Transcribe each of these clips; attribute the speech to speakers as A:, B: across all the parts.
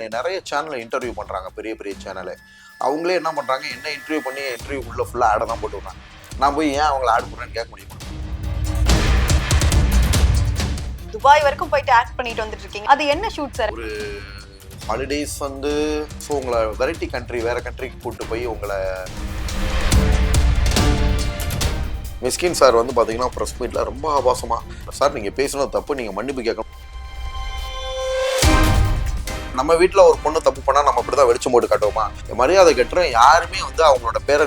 A: நிறைய சேனலில் இன்டர்வியூ பண்ணுறாங்க பெரிய பெரிய சேனலு அவங்களே என்ன பண்ணுறாங்க என்ன இன்டர்வியூ பண்ணி இன்டர்வியூ உள்ள ஃபுல்லாக ஆடை தான் போட்டு விட்றாங்க. நான் போய் ஏன் அவங்கள ஆட் பண்ணுறேன்னு கேட்க முடியுமா?
B: துபாய் வரைக்கும் போயிட்டு ஆக்ட் பண்ணிட்டு வந்துட்டு இருக்கீங்க. அது என்ன ஷூட் சார்
A: ஒரு ஹாலிடேஸ் வந்து ஸோ உங்களை வெரைட்டி கண்ட்ரி வேற கண்ட்ரிக்கு கூப்பிட்டு போய் உங்களை மிஸ்கின் சார் வந்து பார்த்தீங்கன்னா ப்ரெஸ் மீட்டில் ரொம்ப ஆபாசமாக சார் நீங்கள் பேசுனது தப்பு நீங்கள் மன்னிப்பு கேட்கணும் நம்ம வீட்டில் ஒரு பொண்ணு தப்பு பண்ணால் நம்ம அப்படி தான் வெளிச்சம் போட்டு காட்டுவோமா? மரியாதை கட்டுறோம் யாருமே வந்து அவங்களோட பேரை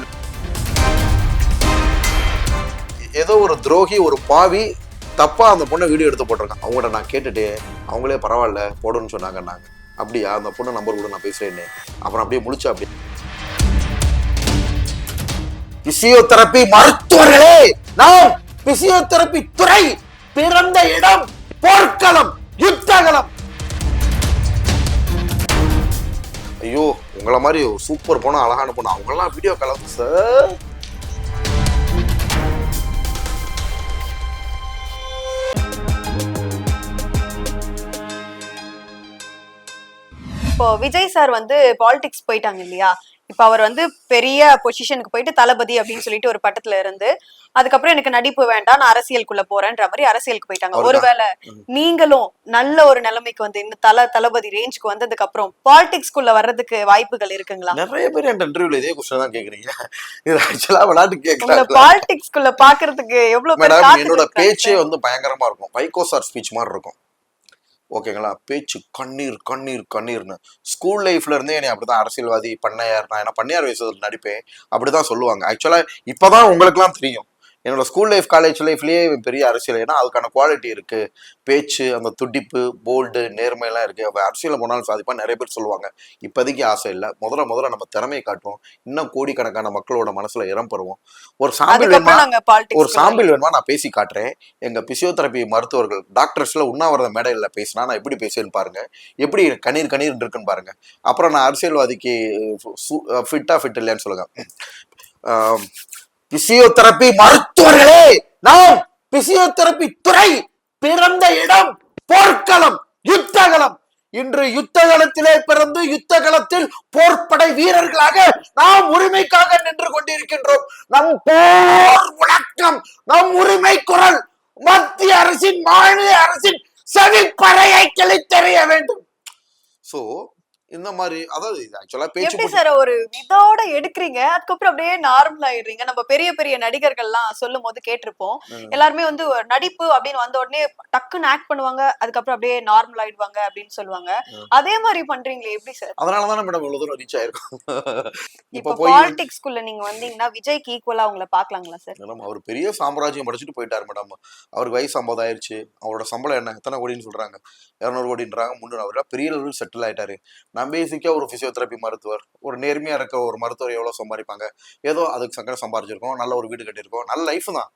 A: ஏதோ ஒரு துரோகி ஒரு பாவி தப்பாக அந்த பொண்ணை வீடியோ எடுத்து போட்டிருக்கான். அவங்கள்ட்ட நான் கேட்டுட்டு அவங்களே பரவாயில்ல போடுன்னு சொன்னாங்கன்னாங்க. அப்படியா? அந்த பொண்ணு நம்பர் கூட நான் பேசுகிறேன்னு அப்புறம் அப்படியே முடிச்சா அப்படி பிசியோதெரப்பி மருத்துவர்களே! நாம் பிசியோதெரப்பி துறை பிறந்த இடம் போர்க்களம் யுத்தகலம். ஐயோ உங்களை மாதிரி ஒரு சூப்பர் பொண்ணு அழகான பொண்ணு அவங்களாம் வீடியோ கலந்து சார்
B: இப்போ விஜய் சார் வந்து பாலிடிக்ஸ் போயிட்டாங்க இல்லையா? இப்போ அவர் வந்து பெரிய பொசிஷனுக்கு போயிட்டு தளபதி அப்படின்னு சொல்லிட்டு ஒரு பட்டத்துல இருந்து அதுக்கப்புறம் எனக்கு நடிப்பு வேண்டாம் நான் அரசியலுக்குள்ள போறேன்ற மாதிரி அரசியலுக்கு போயிட்டாங்க. ஒருவேளை நீங்களும் நல்ல ஒரு நிலைமைக்கு வந்து இந்த தல தளபதி ரேஞ்சுக்கு வந்ததுக்கு அப்புறம் பாலிடிக்ஸ்குள்ள வர்றதுக்கு வாய்ப்புகள் இருக்குங்களா?
A: நிறைய பேர் என் இன்டர்வியூல இதே கொஸ்டின் தான் கேக்குறீங்க. இது ஆக்சுவலா விளையாட்டு கேட்கலாம்
B: பாலிடிக்ஸ்குள்ள பாக்குறதுக்கு எவ்வளவு பேர்
A: என்னோட பேச்சே? வந்து பயங்கரமா இருக்கும். வைகோ சார் ஸ்பீச் மாதிரி இருக்கும். ஓகேங்களா? பேச்சு கண்ணீர் கண்ணீர் கண்ணீர்னு. ஸ்கூல் லைஃப்ல இருந்தே என்னை அப்படிதான் அரசியல்வாதி பண்ணையார் நான் என்ன பண்ணையார் வயசுல நடிப்பேன். அப்படிதான் சொல்லுவாங்க. ஆக்சுவலா இப்பதான் உங்களுக்குலாம் தெரியும். என்னோட ஸ்கூல் லைஃப் காலேஜ் லைஃப்லயே பெரிய அரசியல். ஏன்னா அதுக்கான குவாலிட்டி இருக்கு. பேச்சு அந்த துடிப்பு போல்டு நேர்மையெல்லாம் இருக்கு. அவ அரசியல போனாலும் சாதிப்பா நிறைய பேர் சொல்லுவாங்க. இப்போதைக்கு ஆசை இல்லை. முதல்ல முதல்ல நம்ம திறமையை காட்டுவோம். இன்னும் கோடிக்கணக்கான மக்களோட மனசுல இடம் பெறுவோம். ஒரு சாம்பிள் வேணுமா? ஒரு சாம்பிள் வேணுமா? நான் பேசி காட்டுறேன். எங்க பிசியோதெரபி மருத்துவர்கள் டாக்டர்ஸ்ல உண்ணாவிரத மேடையில் பேசினா நான் எப்படி பேசுவேன்னு பாருங்க. எப்படி கண்ணீர் கண்ணீர் இருக்குன்னு பாருங்க. அப்புறம் நான் அரசியல்வாதிக்கு ஃபிட்டா ஃபிட் இல்லையான்னு சொல்லுங்க. பிசியோதெரபி மருத்துவர்களே நாம் பிசியோதெரபி துறை பிறந்த இடம் போர்க்களம் யுத்தகலம். இன்று யுத்தகலத்திலே பிறந்து யுத்தகலத்தில் போர்ப்படை வீரர்களாக நாம் உரிமைக்காக நின்று கொண்டிருக்கின்றோம். நம் போர் முழக்கம் நம் உரிமை குரல் மத்திய அரசின் மாநில அரசின் செவிப்பறையை கிழித்தெறிய வேண்டும். சோ இந்த மாதிரி அதாவது ஆக்சுவலா பேச்சு
B: எப்படி சார் ஒரு இதோட எடுக்கிறீங்க? அதுக்கப்புறம் அப்படியே நார்மல் ஆயிடுறீங்க நம்ம பெரிய பெரிய நடிகர்கள்லாம் சொல்லும் போது கேட்டிருப்போம். எல்லாருமே வந்து நடிப்பு அப்படின்னு வந்த உடனே டக்குன்னு ஆக்ட் பண்ணுவாங்க. அதுக்கப்புறம் அப்படியே நார்மல் ஆயிடுவாங்க அப்படின்னு சொல்லுவாங்க. அதே மாதிரி பண்றீங்களே எப்படி சார்
A: அதனாலதானே மேடம் இவ்வளவு தூரம் ரீச் ஆயிருக்கும். இப்ப
B: இப்ப பாலிடிக்ஸ்குள்ள நீங்க வந்தீங்கன்னா விஜய்க்கு ஈக்குவலா உங்களை பாக்கலாங்களா சார்
A: மேடம் அவர் பெரிய சாம்ராஜ்யம் படிச்சுட்டு போயிட்டார் மேடம் அவருக்கு வயசு ஐம்பது ஆயிருச்சு. அவரோட சம்பளம் என்ன? எத்தனை கோடின்னு சொல்றாங்க. இரநூறு கோடின்றாங்க. முன்னூறு அவர் பெரிய லெவலில் செட்டில் ஆயிட்டாரு. நான் பேசிக்கா ஒரு பிசியோதெரப்பி மருத்துவர் ஒரு நேர்மையா இருக்க ஒரு மருத்துவர் எவ்வளவு சம்பாதிப்பாங்க? ஏதோ அதுக்கு சங்கட சம்பாரிச்சிருக்கோம் நல்ல ஒரு வீடு கட்டியிருக்கோம் நல்ல லைஃப் தான்.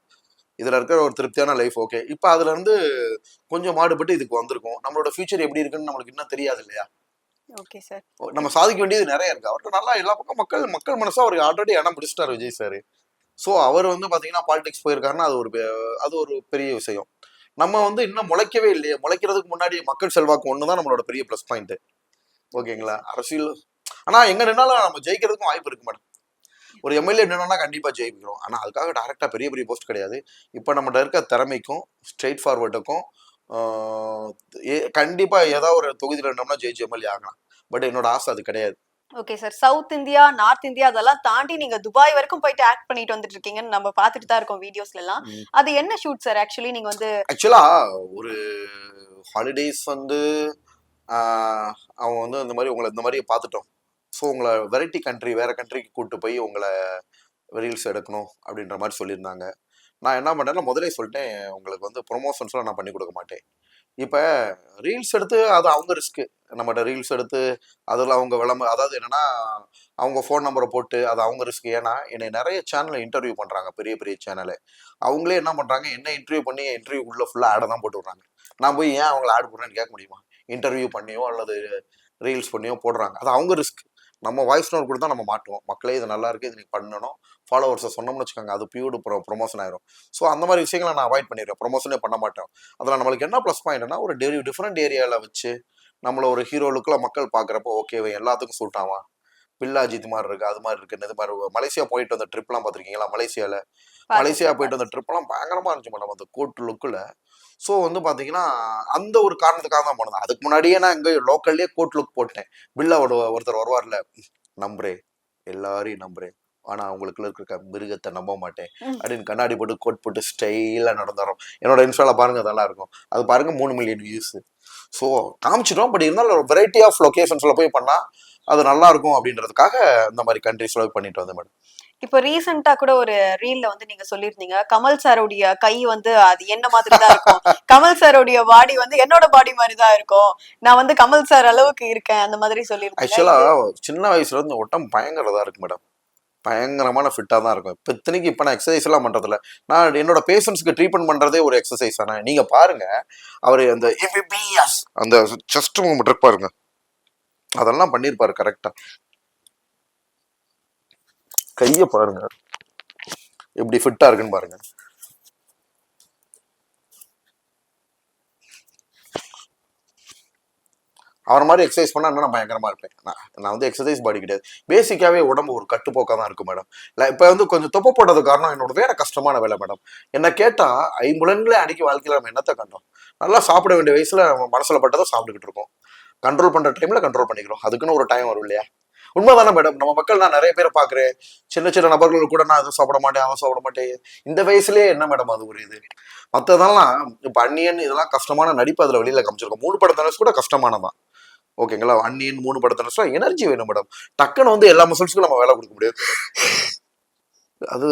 A: இதுல இருக்கிற ஒரு திருப்தியான லைஃப் ஓகே இப்போ அதுல இருந்து கொஞ்சம் மாடுபட்டு இதுக்கு வந்திருக்கோம். நம்மளோட ஃபியூச்சர் எப்படி இருக்குன்னு நம்மளுக்கு இன்னும் தெரியாது இல்லையா?
B: ஓகே சார்
A: நம்ம சாதிக்க வேண்டியது நிறைய இருக்கு. அவர்கிட்ட நல்லா எல்லா பக்கம் மக்கள் மக்கள் மனசா அவருக்கு ஆல்ரெடி இடம் பிடிச்சிட்டாரு விஜய் சார் ஸோ அவர் வந்து பாத்தீங்கன்னா பாலிடிக்ஸ் போயிருக்காருன்னா அது ஒரு அது ஒரு பெரிய விஷயம். நம்ம வந்து இன்னும் முளைக்கவே இல்லையே. முளைக்கிறதுக்கு முன்னாடி மக்கள் செல்வாக்கு ஒன்று தான் நம்மளோட பெரிய ப்ளஸ் பாயிண்ட் ஓகேங்களா? அரசியல் ஆனா எங்க நின்னாலும் நம்ம ஜெயிக்கிறதுக்கும் வாய்ப்பு இருக்கு மேடம் ஒரு எம்எல்ஏ நின்னா கண்டிப்பா ஜெயிக்கிறோம். ஆனா அதுக்காக டைரக்டா பெரிய பெரிய போஸ்ட் கிடையாது. இப்போ நம்மகிட்ட இருக்க திறமைக்கும் ஸ்ட்ரெயிட் ஃபார்வர்டுக்கும் கண்டிப்பா ஏதாவது ஒரு தொகுதியில் இருந்தோம்னா ஜெயிச்சு எம்எல்ஏ ஆகலாம். பட் என்னோட ஆசை அது கிடையாது.
B: Okay sir south India north India அதெல்லாம் தாண்டி நீங்க துபாய் வரைக்கும் போயிட்டு ஆக்ட் பண்ணிட்டு வந்துட்டு இருக்கீங்கன்னு நம்ம பார்த்துட்டு தான் இருக்கோம் வீடியோஸ்ல எல்லாம். அது என்ன ஷூட் சார் ஆக்சுவலி நீங்க வந்து
A: ஆக்சுவலா ஒரு ஹாலிடேஸ் வந்து அவங்க வந்து இந்த மாதிரி உங்களை இந்த மாதிரி பார்த்துட்டோம். ஸோ உங்களை வெரைட்டி கண்ட்ரி வேறு கண்ட்ரிக்கு கூப்பிட்டு போய் உங்களை ரீல்ஸ் எடுக்கணும் அப்படின்ற மாதிரி சொல்லியிருந்தாங்க. நான் என்ன பண்ணேன்னா முதலே சொல்லிட்டேன் உங்களுக்கு வந்து ப்ரொமோஷன்ஸ்லாம் நான் பண்ணி கொடுக்க மாட்டேன். இப்போ ரீல்ஸ் எடுத்து அது அவங்க ரிஸ்க்கு நம்மகிட்ட ரீல்ஸ் எடுத்து அதில் அவங்க விளம்ப அதாவது என்னென்னா அவங்க ஃபோன் நம்பரை போட்டு அது அவங்க ரிஸ்க் ஏன்னா என்னை நிறைய சேனலில் இன்டர்வியூ பண்ணுறாங்க பெரிய பெரிய சேனலு அவங்களே என்ன பண்ணுறாங்க என்ன இன்டர்வியூ பண்ணி இன்டர்வியூ உள்ள ஃபுல்லாக ஆடை தான் போட்டு விட்றாங்க. நான் போய் ஏன் அவங்கள ஆட் பண்ணுறேன்னு கேட்க முடியுமா? இன்டர்வியூ பண்ணியோ அல்லது ரீல்ஸ் பண்ணியோ போடுறாங்க. அது அவங்க ரிஸ்க் நம்ம வாய்ஸ் நோட் கொடுத்தா நம்ம மாட்டுவோம். மக்களே இது நல்லா இருக்குது இது நீ பண்ணணும். ஃபாலோவர்ஸை சொன்னோம்னு வச்சுக்கோங்க அது பியூடு ப்ரோ ப்ரொமோஷன் ஆயிரும். ஸோ அந்த மாதிரி விஷயங்களை நான் அவாய்ட் பண்ணிடுறேன் ப்ரொமோஷனே பண்ண மாட்டேன். அதில் நம்மளுக்கு என்ன ப்ளஸ் பாயிண்ட்னா ஒரு டெரி டிஃப்ரெண்ட் ஏரியாவில் வச்சு நம்மள ஒரு ஹீரோ மக்கள் பார்க்குறப்போ ஓகேவே எல்லாத்துக்கும் சூட் ஆவான். பில்லாஜித் மாதிரி இருக்குது அது மாதிரி இருக்குது இது மாதிரி. மலேசியா போயிட்டு வந்த ட்ரிப்லாம் பார்த்துருக்கீங்களா? மலேசியாவில் மலேசியா போயிட்டு வந்த ட்ரிப்லாம் பயங்கரமா இருந்துச்சு மேடம் அந்த கோட் லுக்கில் ஸோ வந்து பார்த்தீங்கன்னா அந்த ஒரு காரணத்துக்காக தான் போனது. அதுக்கு முன்னாடியே நான் இங்கே லோக்கல்லே கோட் லுக் போட்டேன். பில்லாவோட ஒருத்தர் வருவார்ல நம்புறேன் எல்லாரையும் நம்புறேன் ஆனா அவங்களுக்குள்ள இருக்க மிருகத்தை நம்ப மாட்டேன். அப்படின்னு கண்ணாடி போட்டு கோட் போட்டு ஸ்டைலாக நடந்துறோம் என்னோட இன்ஸ்டால பாருங்க அதெல்லாம் இருக்கும். அது பாருங்க மூணு மில்லியன் வியூஸ் ஸோ காமிச்சிட்டோம். பட் இருந்தாலும் ஒரு வெரைட்டி ஆஃப் லொகேஷன்ஸ்ல போய் பண்ணா அது நல்லா இருக்கும் அப்படின்றதுக்காக இந்த மாதிரி கண்ட்ரிஸ்ல பண்ணிட்டு வந்தேன் மேடம்.
B: இப்போ ரீசெண்டா கூட ஒரு ரீல்ல வந்து நீங்க சொல்லியிருந்தீங்க கமல் சாரோடைய கை வந்து அது என்ன மாதிரி தான் இருக்கும்? கமல் சாரோடைய பாடி வந்து என்னோட பாடி மாதிரி தான் இருக்கும். நான் வந்து கமல் சார் அளவுக்கு இருக்கேன் அந்த மாதிரி சொல்லியிருந்தீங்க.
A: ஆக்சுவலா சின்ன வயசுல இருந்து ஒட்டம் பயங்கரதா இருக்கு மேடம் பயங்கரமான ஃபிட்டாக தான் இருக்கும். இப்போ இத்தனைக்கு இப்போ நான் எக்ஸசைஸ் எல்லாம் பண்றதில்ல. நான் என்னோட பேஷண்ட்ஸ்க்கு ட்ரீட்மெண்ட் பண்றதே ஒரு எக்ஸசைஸ் தானே. நீங்க பாருங்க அவர் அந்த எம்பிபிஎஸ் அந்த செஸ்ட் மூமெண்ட் இருக்கு பாருங்க. அதெல்லாம் பண்ணியிருப்பாரு கரெக்டா கையை பாருங்க. எப்படி ஃபிட்டா இருக்குன்னு பாருங்க. அவர் மாதிரி எக்ஸசைஸ் பண்ணால் இன்னும் நான் பயங்கரமாக இருப்பேன். நான் நான் வந்து எக்ஸசைஸ் பாடி கிடையாது. பேசிக்காகவே உடம்பு ஒரு கட்டுப்போக்காக தான் இருக்கும் மேடம் இப்போ வந்து கொஞ்சம் தொப்பை போட்டது காரணம் என்னோட வேலை கஷ்டமான வேலை மேடம் என்ன கேட்டால் ஐம்புலன்களே அன்னைக்கு வாழ்க்கையில் நம்ம என்னத்தை கண்டோம்? நல்லா சாப்பிட வேண்டிய வயசில் நம்ம மனசில் பட்டதை சாப்பிட்டுக்கிட்டு இருக்கோம். கண்ட்ரோல் பண்ணுற டைமில் கண்ட்ரோல் பண்ணிக்கிறோம். அதுக்குன்னு ஒரு டைம் வரும் இல்லையா? உண்மைதானே மேடம் நம்ம மக்கள் நான் நிறைய பேரை பாக்குறேன் சின்ன சின்ன நபர்கள் கூட நான் எதுவும் சாப்பிட மாட்டேன் அவன் சாப்பிட மாட்டேன். இந்த வயசுலயே என்ன மேடம் அது ஒரு இது? மற்றதெல்லாம் இப்போ அன்னியன் இதெல்லாம் கஷ்டமான நடிப்பு அதுல வெளியில காமிச்சிருக்கோம். மூணு படத்தனஸ் கூட கஷ்டமானதான். ஓகேங்களா? அன்னியன் மூணு படத்தனஸ்லாம் எனர்ஜி வேணும் மேடம் டக்குன்னு வந்து எல்லா மசில்ஸுக்கும் நம்ம வேலை கொடுக்க முடியாது. அது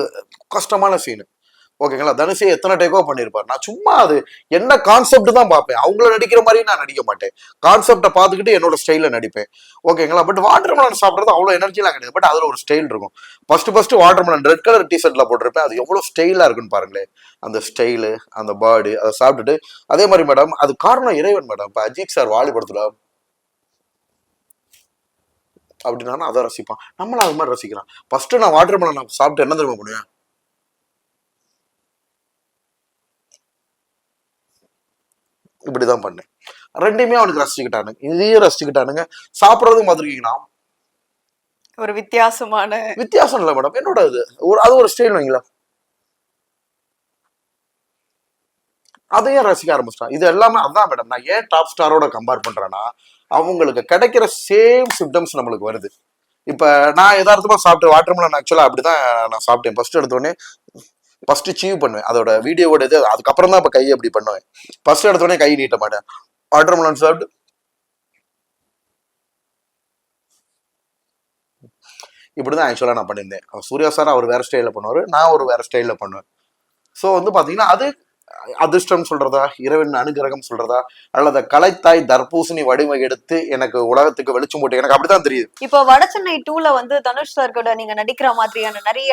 A: கஷ்டமான சீனு ஓகேங்களா? தனுஷே எத்தனை டேக்கோ பண்ணியிருப்பார் நான் சும்மா அது என்ன கான்செப்ட் தான் பார்ப்பேன். அவங்கள நடிக்கிற மாதிரி நான் நடிக்க மாட்டேன். கான்செப்டை பார்த்துக்கிட்டு என்னோட ஸ்டைலில் நடிப்பேன். ஓகேங்களா? பட் வாட்டர் மலன் சாப்பிட்றது அவ்வளோ எனர்ஜிலாம் கிடையாது. பட் அதில் ஒரு ஸ்டைல் இருக்கும். First first watermelon red colour டிஷர்ட்டில் போட்டிருப்பேன். அது எவ்வளோ ஸ்டைலாக இருக்குன்னு பாருங்களேன். அந்த ஸ்டைலு அந்த பேர்டு அதை சாப்பிட்டுட்டு அதே மாதிரி மேடம் அது காரணம் இறைவன் மேடம் இப்போ அஜித் சார் வாலி படத்துல அப்படின்னா அதை ரசிப்பான். நம்மளும் அது மாதிரி ரசிக்கிறான் ஃபர்ஸ்ட் நான் வாட்டர் நான் சாப்பிட்டு என்ன தெரியுமா பண்ணுவேன்? இப்படிதான் பண்ணேன். ரெண்டையுமே அவனுக்கு ரசிச்சுக்கிட்டானுங்க. இதையும் ரசிச்சுக்கிட்டானுங்க. சாப்பிட்றதும் பார்த்துருக்கீங்கன்னா
B: ஒரு வித்தியாசமான
A: வித்தியாசம் இல்லை மேடம் என்னோட இது. ஒரு அது ஒரு ஸ்டைல் வைங்களா? அதையும் ரசிக்க ஆரம்பிச்சிட்டான். இது எல்லாமே அதான் மேடம் நான் ஏன் டாப் ஸ்டாரோட கம்பேர் பண்றேன்னா அவங்களுக்கு கிடைக்கிற சேம் சிம்டம்ஸ் நம்மளுக்கு வருது. இப்ப நான் யதார்த்தமா சாப்பிட்டு வாட்டர்மெலன் ஆக்சுவலா அப்படிதான் நான் சாப்பிட்டேன். ஃபர்ஸ்ட் எடுத்தோடனே ஃபர்ஸ்ட் சீவ் பண்ணுவேன். அதோட வீடியோவோட இது அதுக்கப்புறம் தான் இப்ப கையை அப்படி பண்ணுவேன். ஃபர்ஸ்ட் எடுத்தோடனே கை நீட்ட மாட்டேன். வாட்டர்மெலன் சாப்பிட்டு இப்படிதான் ஆக்சுவலாக நான் பண்ணியிருந்தேன். சூர்யா சார் அவர் வேற ஸ்டைலில் பண்ணுவார். நான் ஒரு வேற ஸ்டைலில் பண்ணுவேன். ஸோ வந்து பார்த்தீங்கன்னா அது அதிர்ஷ்டம் சொல்றதா இறைவன் அனுகிரகம் சொல்றதா அல்லது கலைத்தாய் தர்பூசணி வடிவமை எடுத்து எனக்கு உலகத்துக்கு வெளிச்சம் போட்டு எனக்கு அப்படிதான் தெரியுது.
B: இப்போ வட சென்னை டூல வந்து தனுஷ் சார் கூட நீங்க நடிக்கிற மாதிரியான நிறைய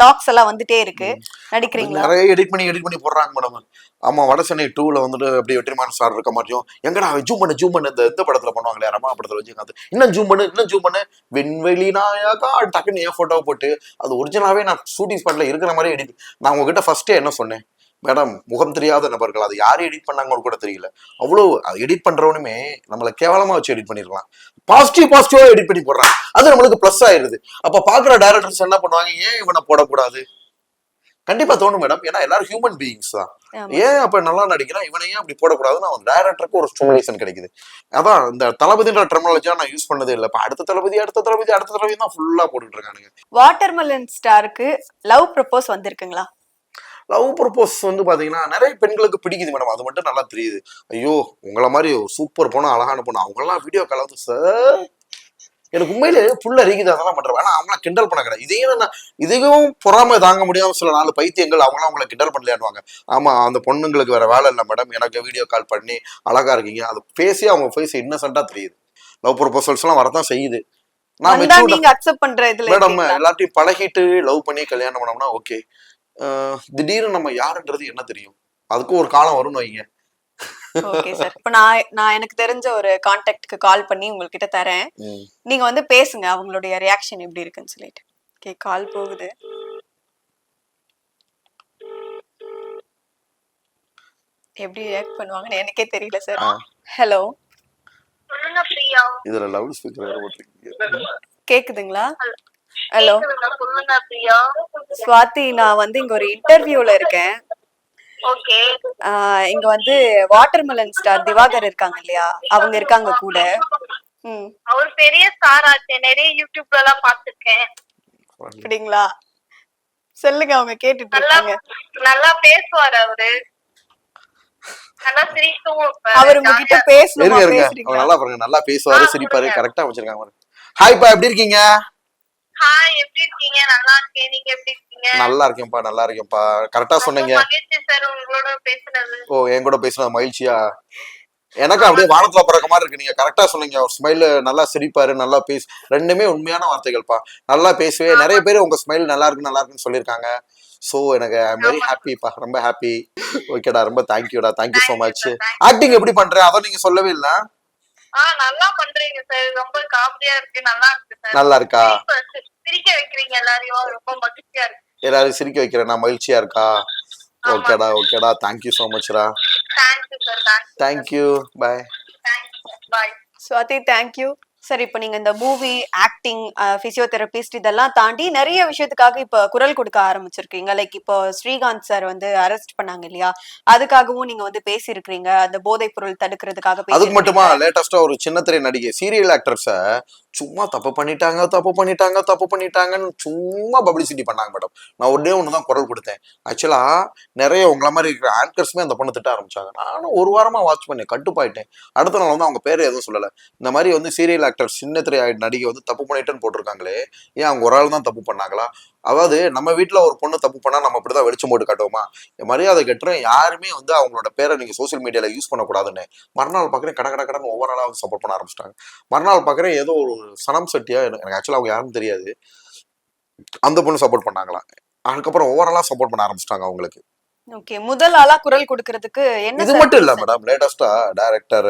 B: டாக்ஸ் எல்லாம் வந்துட்டே இருக்கு. நடிக்கிறீங்களா?
A: நிறைய எடிட் பண்ணி எடிட் பண்ணி போடுறாங்க மேடம் ஆமா வட சென்னை டூல வந்துட்டு அப்படியே வெற்றிமாறன் சார் இருக்க மாட்டியும் எங்கடா ஜூம் பண்ணு ஜூம் பண்ணு இந்த இந்த படத்துல பண்ணுவாங்களே ரமா படத்துல வச்சுக்காது இன்னும் ஜூம் பண்ணு இன்னும் ஜூம் பண்ணு. விண்வெளி நாயகா டக்குன்னு என் போட்டோவை போட்டு அது ஒரிஜினலாவே நான் ஷூட்டிங் ஸ்பாட்ல இருக்கிற மாதிரி எடிட் நான் உங்ககிட்ட ஃபர்ஸ்டே என்ன சொன்னேன்? மேடம் முகம் தெரியாத நபர்கள். அது யார் எடிட் பண்ணாங்கன்னு கூட தெரியல. அவ்வளோ எடிட் பண்றவனுமே நம்மளை கேவலமா வச்சு எடிட் பண்ணிருக்கலாம். பாசிட்டிவ் பாசிட்டிவா எடிட் பண்ணி போடுறான். அது நம்மளுக்கு ப்ளஸ் ஆயிருது அப்ப பாக்குற டைரக்டர்ஸ் என்ன பண்ணுவாங்க? ஏன் இவனை போடக்கூடாது? கண்டிப்பா தோணும் மேடம். ஏன்னா எல்லாரும் ஹியூமன் பீயிங்ஸ் தான். ஏன் அப்ப நல்லா நடிக்கிறான் இவனை ஏன் அப்படி போடக்கூடாதுன்னு அவன் டைரக்டருக்கு ஒரு ஸ்டிமுலேஷன் கிடைக்குது. அதான் இந்த தளபதின்ற டெர்மினாலஜியா நான் யூஸ் பண்ணதே இல்லை. அடுத்த தளபதி அடுத்த தளபதி அடுத்த தளபதி தான் ஃபுல்லா போட்டுட்டு இருக்கானுங்க.
B: வாட்டர்மெலன் ஸ்டாருக்கு லவ் ப்ரப்போஸ் வந்திருக்குங்களா?
A: லவ் ப்ரப்போஸ் வந்து பாத்தீங்கன்னா நிறைய பெண்களுக்கு பிடிக்குது மேடம் அது மட்டும் நல்லா தெரியுது. ஐயோ உங்கள மாதிரி சூப்பர் பொண்ணு அழகான பொண்ணு. அவங்கெல்லாம் வீடியோ கால் வந்து சார் எனக்கு உண்மையிலே புள்ள அரிக்குது. அதெல்லாம் பண்றேன் ஆனா அவங்களாம் கிண்டல் பண்ண கிடையாது இதையும் நான் இதையும் பொறாமை தாங்க முடியாம சில நாலு பைத்தியங்கள் அவங்களாம் அவங்கள கிண்டல் பண்ணலையாடுவாங்க ஆமா அந்த பொண்ணுங்களுக்கு வேற வேலை இல்லை மேடம் எனக்கு வீடியோ கால் பண்ணி அழகா இருக்கீங்க. அது பேசி அவங்க ஃபேஸ் இன்னசென்ட்டா தெரியுது. லவ் ப்ரொபோசல்ஸ் எல்லாம் வரதான் செய்யுது. நான்
B: அக்செப்ட் இதுல
A: மேடம்? எல்லாத்தையும் பழகிட்டு லவ் பண்ணி கல்யாணம் பண்ணோம்னா ஓகே திடீர்னு நம்ம யாருன்றது என்ன தெரியும்? அதுக்கும் ஒரு காலம் வரும்னு வைங்க.
B: Okay sir. இப்ப நான் நான் எனக்கு தெரிஞ்ச ஒரு கான்டாக்ட்க்கு கால் பண்ணி உங்ககிட்ட தரேன். நீங்க வந்து பேசுங்க அவங்களுடைய ரியாக்ஷன் எப்படி இருக்குன்னு சொல்லிட்டு. ஓகே கால் போகுது. எப்படி ரியாக்ட் பண்ணுவாங்கன்னு எனக்கே தெரியல சார். ஹலோ
A: இதுல லவுட் ஸ்பீக்கர்
B: கேக்குதுங்களா? ஹலோ
C: சொல்லுங்க பிரியா.
B: ஸ்வாதி நான் வந்து இங்க ஒரு இன்டர்வியூல இருக்கேன். இங்க வந்து வாட்டர்மெலன் ஸ்டார் திவாகர் இருக்காங்க இல்லையா? அவங்க இருக்காங்க கூட. ம்.
C: அவர் பெரிய ஸ்டார் ஆச்சு. நிறைய யூடியூப்ல எல்லாம் பாத்துருக்கேன்
B: அப்படிங்களா? சொல்லுங்க அவங்க கேட்டுட்டு
C: நல்லா
B: இருக்காங்க.
C: நல்லா பேசுவாரு அவரு.
B: அவர் உங்ககிட்ட பேசுறீங்களா?
A: நல்லா பாருங்க நல்லா பேசுவாரு சிரிப்பாரு. கரெக்டா வச்சிருக்காங்க பாருங்க ஹாய்ப்பா எப்படி இருக்கீங்க?
C: ஹாய் எப்படி இருக்கீங்க? நல்லா இருக்கேன். நீங்க எப்படி இருக்கீங்க?
A: நல்லா இருக்கேன்ப்பா நல்லா இருக்கேன்ப்பா. கரெக்டா சொன்னீங்க.
C: மகிழ்ச்சி சார் உங்களோட பேசுனது.
A: ஓ என் கூட பேசுன மகிழ்ச்சியா? எனக்கு அப்படியே வானத்துல பறக்க மாதிரி இருக்கு. நீங்க கரெக்டா சொன்னீங்க. ஒரு ஸ்மைல் நல்லா சிரிப்பாரு நல்லா பேசு ரெண்டுமே உண்மையான வார்த்தைகள்ப்பா. நல்லா பேசுவே. நிறைய பேர் உங்க ஸ்மைல் நல்லா இருக்கு நல்லா இருக்குன்னு சொல்லியிருக்காங்க. ஸோ எனக்கு ஐ வெரி ஹாப்பிப்பா ரொம்ப ஹாப்பி ஓகேடா ரொம்ப தேங்க்யூடா thank you so much acting எப்படி பண்றேன் அதை நீங்க சொல்லவே இல்ல.
C: ஆ நல்லா பண்றீங்க சார் ரொம்ப காமெடியா இருக்கு. நல்லா இருக்கு சார்
A: நல்லா இருக்கா?
C: சிரிக்க வைக்கிறீங்க எல்லாரையும். ரொம்ப மகிழ்ச்சியா இருக்கு.
A: எல்லாரும் சிரிக்க வைக்கிறேன். நான் மகிழ்ச்சியா இருக்கா? ஓகேடா ஓகேடா. Thank you so மச்ரா
C: thank you sir thank you
A: thank you bye
C: thank you bye
B: Swathi thank you sir இப்போ நீங்க இந்த மூவி ஆக்டிங் பிசியோதெரபிஸ்ட் இதெல்லாம் தாண்டி நிறைய விஷயத்துக்காக இப்போ குரல் கொடுக்க ஆரம்பிச்சிருக்கீங்க. லைக் இப்போ ஸ்ரீகாந்த் சார் வந்து அரெஸ்ட் பண்ணாங்க இல்லையா? அதுக்காகவும் நீங்க வந்து பேசியிருக்கிறீங்க. அந்த போதைப் பொருள் தடுக்கிறதுக்காக
A: அதுக்கு. மட்டுமா லேட்டஸ்டா ஒரு சின்ன திரை நடிகை சீரியல் ஆக்டர்ஸ சும்மா தப்பு பண்ணிட்டாங்க தப்பு பண்ணிட்டாங்க தப்பு பண்ணிட்டாங்கன்னு சும்மா பப்ளிசிட்டி பண்ணாங்க மேடம் நான் ஒன்னே ஒன்று தான் குரல் கொடுத்தேன். ஆக்சுவலாக நிறைய உங்கள மாதிரி இருக்கிற ஆங்கர்ஸுமே அந்த பொண்ணு திட்ட ஆரம்பிச்சாங்க. நானும் ஒரு வாரமாக வாட்ச் பண்ணேன் கட்டுப்பாயிட்டேன். அடுத்த நாள் வந்து அவங்க பேர் எதுவும் சொல்லலை. இந்த மாதிரி வந்து சீரியல் ஆக்டர் சின்ன திரை நடிகை வந்து தப்பு பண்ணிட்டேன்னு போட்டிருக்காங்களே. ஏன் அவங்க ஒரு ஆள் தான் தப்பு பண்ணாங்களா? அதாவது நம்ம வீட்ல ஒரு பொண்ணு தப்பு பண்ணா நம்ம அப்படிதான் வெளிச்சம் போட்டு காட்டுவோமா? மரியாதை கட்டுறோம் யாருமே வந்து அவங்களோட பேரை நீங்க சோஷியல் மீடியால யூஸ் பண்ணக்கூடாதுன்னு. மறுநாள் பார்க்குறேன் கட கட கடன்னு ஒவ்வொரு நாளாக சப்போர்ட் பண்ண ஆரம்பிச்சிட்டாங்க. மறுநாள் பார்க்குறேன் ஏதோ ஒரு சனம் சட்டியா எனக்கு ஆக்சுவலாக அவங்க யாரும் தெரியாது. அந்த பொண்ணு சப்போர்ட் பண்ணாங்களா? அதுக்கப்புறம் ஓவராலாக சப்போர்ட் பண்ண ஆரம்பிச்சிட்டாங்க அவங்களுக்கு.
B: ஓகே முதல் ஆளா குரல் கொடுக்கறதுக்கு என்ன
A: இது மட்டும் இல்ல? மேடம் லேட்டஸ்டா டைரக்டர்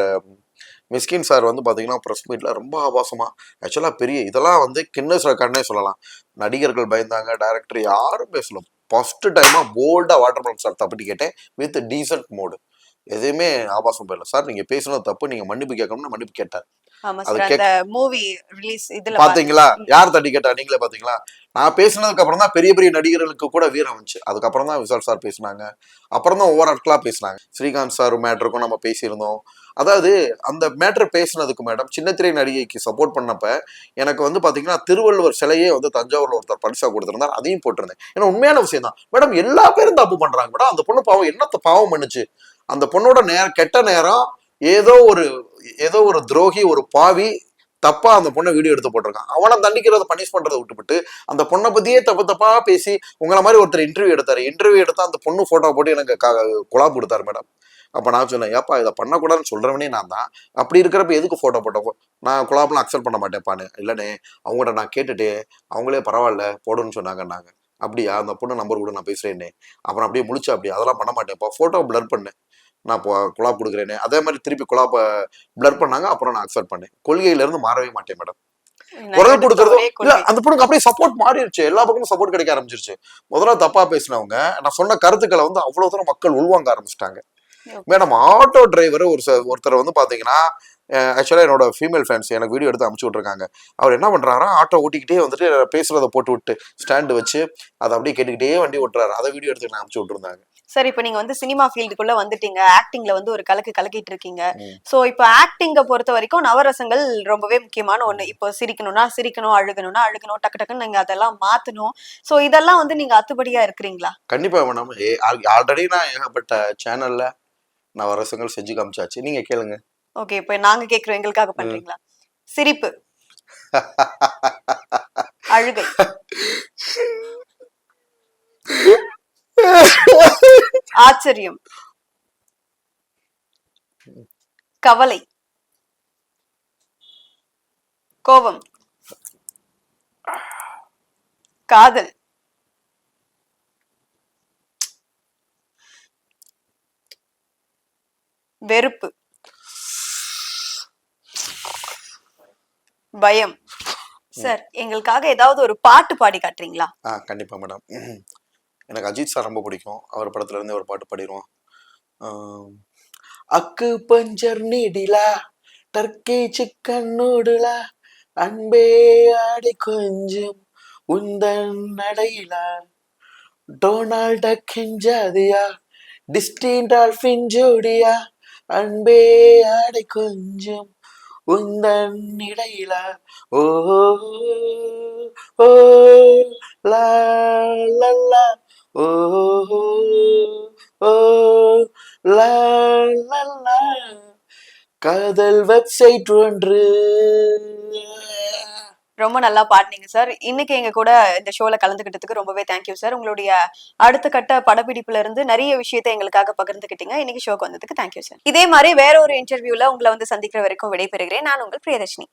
A: மிஸ்கின் சார் வந்து பாத்தீங்கன்னா ப்ரெஸ் மீட்ல ரொம்ப ஆபாசமா ஆக்சுவலா பெரிய இதெல்லாம் வந்து கின்னஸ் ரெக்கார்ட்னே சொல்லலாம். நடிகர்கள் பயந்தாங்க டைரக்டர் யாரும் பேசல. ஃபர்ஸ்ட் டைமா போல்டா வாட்டர் மெலன் சார் தப்பிட்டு கேட்டேன் வித் டீசன்ட் மோடு எதுவுமே ஆபாசம் போயிடல சார் நீங்க பேசுனது தப்பு நீங்க மன்னிப்பு கேட்கணும்னு மன்னிப்பு கேட்டார். பாத்தீங்களா? யார் தட்டி கேட்டா? நீங்களே பாத்தீங்களா? நான் பேசினதுக்கு அப்புறம் தான் பெரிய பெரிய நடிகர்களுக்கு கூட வீரம் வந்துச்சு அதுக்கப்புறம் தான் விஷால் சார் பேசினாங்க. அப்புறம் தான் ஒவ்வொரு ஆட்களாக பேசினாங்க. ஸ்ரீகாந்த் சார் மேட்ருக்கும் நம்ம பேசியிருந்தோம். அதாவது அந்த மேட்ரு பேசினதுக்கு மேடம் சின்னத்திரை நடிகைக்கு சப்போர்ட் பண்ணப்ப எனக்கு வந்து பார்த்தீங்கன்னா திருவள்ளுவர் சிலையே வந்து தஞ்சாவூர்ல ஒருத்தர் பரிசா கொடுத்துருந்தார். அதையும் போட்டிருந்தேன். ஏன்னா உண்மையான விஷயம் தான். மேடம் எல்லா பேரும் தப்பு பண்றாங்க. மேடம் அந்த பொண்ணு பாவம் என்னத்த பாவம் பண்ணுச்சு? அந்த பொண்ணோட நேரம் கெட்ட நேரம் ஏதோ ஒரு ஏதோ ஒரு துரோகி ஒரு பாவி தப்பா அந்த பொண்ணை வீடியோ எடுத்து போட்டிருக்கான். அவனை தண்டிக்கிறத பனிஷ் பண்றதை விட்டுவிட்டு அந்த பொண்ணை பத்தியே தப்பு தப்பா பேசி உங்களை மாதிரி ஒருத்தர் இன்டர்வியூ எடுத்தாரு. இன்டர்வியூ எடுத்தா அந்த பொண்ணு போட்டோ போட்டு எனக்கு குழா குழாப் கொடுத்தாரு மேடம் அப்ப நான் சொன்னேன் ஏப்பா இதை பண்ணக்கூடாதுன்னு சொல்றவனே நான் தான். அப்படி இருக்கிறப்ப எதுக்கு போட்டோ? போட்டோ நான் குழாப்லாம் அக்செப்ட் பண்ண மாட்டேன்ப்பான்னு. இல்லனே அவங்கள்ட்ட நான் கேட்டுட்டு அவங்களே பரவாயில்ல போடுன்னு சொன்னாங்கன்னாங்க. அப்படியா அந்த பொண்ணு நம்பர் கூட நான் பேசுறேன்னே. அப்புறம் அப்படியே முழிச்சு அப்படி அதெல்லாம் பண்ண மாட்டேன்ப்பா போட்டோ பிளர் பண்ணேன் நான் இப்போ குழாப் கொடுக்குறேனே அதே மாதிரி திருப்பி குழாப்ப பிளர் பண்ணாங்க. அப்புறம் நான் அக்செப்ட் பண்ணேன். கொள்கையில இருந்து மாறவே மாட்டேன் மேடம். குரல்
B: எடுத்த
A: கொடுக்கறது
B: ஒரே
A: இல்ல. அந்த பொண்ணுக்கு அப்படியே சப்போர்ட் மாறிடுச்சு. எல்லா பக்கமும் சப்போர்ட் கிடைக்க ஆரம்பிச்சிருச்சு. முதல்ல தப்பா பேசினவங்க நான் சொன்ன கருத்துக்களை வந்து அவ்வளவு தூரம் மக்கள் உள்வாங்க ஆரம்பிச்சிட்டாங்க. மேடம் ஆட்டோ டிரைவர் ஒரு ஒருத்தர் வந்து பாத்தீங்கன்னா ஆக்சுவலா என்னோட ஃபீமேல் ஃபேன்ஸ் எனக்கு வீடியோ எடுத்து அமுச்சு விட்டுருக்காங்க. அவர் என்ன பண்றாரா ஆட்டோ ஓட்டிக்கிட்டே வந்துட்டு பேசுறத போட்டு விட்டு ஸ்டாண்டு வச்சு அதை அப்படியே கேட்டுக்கிட்டே வண்டி ஓட்டுறாரு. அதை வீடியோ எடுத்து நான் அமுச்சு விட்டுருந்தாங்க.
B: சார் இப்போ நீங்க வந்து சினிமா ஃபீல்டுக்குள்ள வந்துட்டீங்க. ஆக்டிங்ல வந்து ஒரு கலக்கு கலக்கிட்டு இருக்கீங்க. சோ இப்போ ஆக்டிங்க பொறுத்த வரைக்கும் நவரசங்கள் ரொம்பவே முக்கியமான ஒண்ணு. இப்போ சிரிக்கணும்னா சிரிக்கணும் அழுகணும்னா அழுகணும் டக்கு டக்குன்னு நீங்க அதெல்லாம் மாத்தணும். சோ இதெல்லாம் வந்து நீங்க அத்துப்படியா இருக்கிறீங்களா?
A: கண்டிப்பா மேடம் ஆல்ரெடி நான் ஏகப்பட்ட சேனல்ல நான் வரசங்கள் செஞ்சு காமிச்சாச்சு. நீங்க கேளுங்க.
B: ஓகே இப்போ நாங்க கேக்குறோம். எங்களுக்காக பண்றீங்களா? சிரிப்பு. அழுகை. ஆச்சரியம். கவலை. கோபம். காதல். வெறுப்பு. பயம். சார் எங்களுக்காக ஏதாவது ஒரு பாட்டு பாடி காட்டுறீங்களா?
A: ஆ கண்டிப்பா மேடம். எனக்கு அஜித் சார் ரொம்ப பிடிக்கும். அவர் படத்துல இருந்து ஒரு பாட்டு பாடிடுவோம். அக்கு பஞ்சர் நீடிலா டர்க்கி சிக்கன் நூடுலா அன்பே ஆடி கொஞ்சம் உந்தன் நடையிலா. டொனால்ட் டக்கின் ஜாதியா டிஸ்டின் டால்பின் ஜோடியா அன்பே ஆடை கொஞ்சம் உந்தன் இடையிலா ஓ ஓ லா லா ஓ ஓ லா லா லா. காதல் வெப்சைட் ஒன்று.
B: ரொம்ப நல்லா பாடினீங்க சார் இன்னைக்கு எங்க கூட இந்த ஷோல கலந்துகிட்டதுக்கு ரொம்பவே தேங்க்யூ சார் உங்களுடைய அடுத்த கட்ட படப்பிடிப்புல இருந்து நிறைய விஷயத்தை எங்களுக்காக பகிர்ந்துகிட்டீங்க. இன்னைக்கு ஷோக்கு வந்ததுக்கு தேங்க்யூ சார் இதே மாதிரி வேற ஒரு இன்டர்வியூல உங்களை வந்து சந்திக்கிற வரைக்கும் விடைபெறுகிறேன். நான் உங்கள் பிரியதர்ஷினி.